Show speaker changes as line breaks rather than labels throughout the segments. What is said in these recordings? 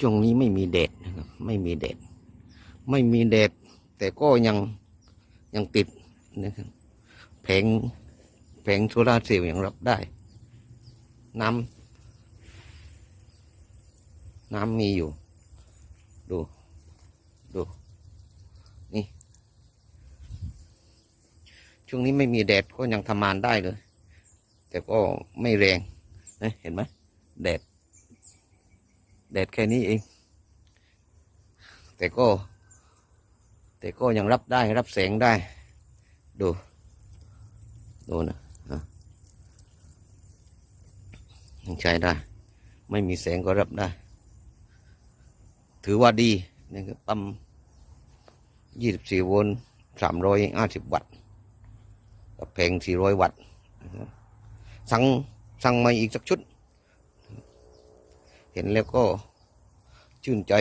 ช่วงนี้ไม่มีแดดนะครับ ไม่มีแดดไม่มีแดดแต่ก็ยังยังติดนะครับแผงแผงโซลาเซลล์ยังรับได้ น้ำน้ำมีอยู่ ดู ดู นี่ ช่วงนี้ไม่มีแดดก็ยังทำงานได้เลย แต่ก็ไม่แรงนะเห็นไหมแดด แดดแค่นี้เอง แต่ก็ แต่ก็ยังรับได้รับแสงได้ ดู ดูนะยังใช้ได้ ไม่มีแสงก็รับได้ ถือว่าดีนะครับปั๊ม24โวลต์350วัตต์กับแผง400วัตต์นะครับสั่ง สั่งมาอีกสักชุด เห็นแล้วก็ชื่นใจ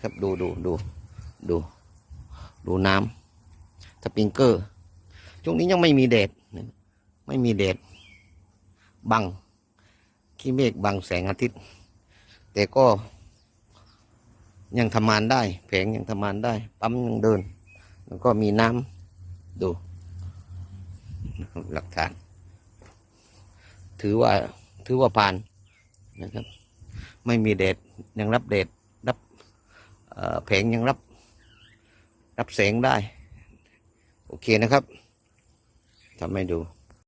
ครับดูดูดูดูดูน้ำสปริงเกอร์ ช่วงนี้ยังไม่มีแดดไม่มีแดดบังขี้เมฆบังแสงอาทิตย์ แต่ก็ ยังทำงานได้ แผงยังทำงานได้ ปั๊มยังเดิน แล้วก็มีน้ำดู หลักฐาน ถือว่าถือว่าผ่าน นะครับ ไม่มีเดดยังรับเดดรับเอ่อแผงยังรับ รับแสงได้ โอเคนะครับทำให้ดู